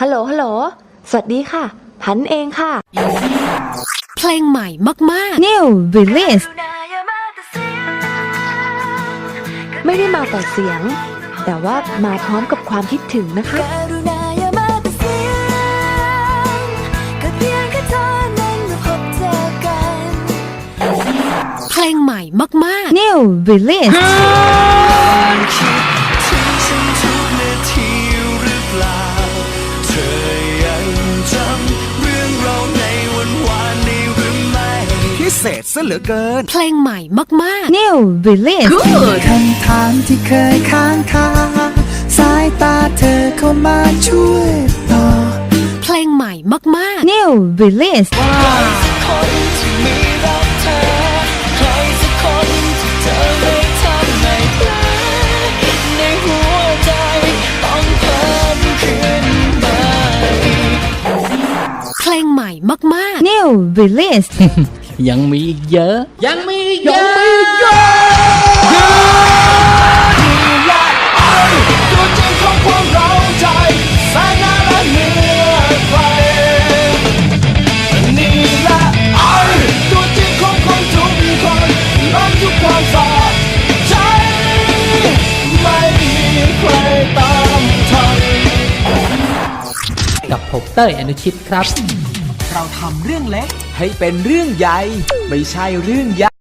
ฮัลโหล ฮัลโหล สวัสดีค่ะ พันเองค่ะ เพลงใหม่มาก New release ไม่ได้มาแต่เสียง แต่ว่ามาพร้อมกับความคิดถึงนะคะกรุณาอย่ามาแต่เสียงก็เพียงแค่เธอนั้นมาพบเจอกันๆเพลงใหม่มาก New release เศษซะเหลือเกินๆเพลงใหม่มาก New release คำถามที่เคยค้างคาสายตาเธอเข้ามาช่วยตอบๆเพลงใหม่มาก New release คนที่มีรักเธอใครสักคนที่เธอได้ทำให้แผลในหัวใจต้องเพิ่มขึ้นมาๆเพลงใหม่มาก New release ยังมีอีกเยอะ ยังมีอีกเยอะตัวจริงของความเราใจแสนน่ารักเหนือใครนี่แหละไอ้ตัวจริงของคนทุกคนล้อมทุกความสะใจไม่มีใครตามทันกับผมเต้ยอนุชิตครับ เราทำเรื่องเล็ก ให้เป็นเรื่องใหญ่ ไม่ใช่เรื่องใหญ่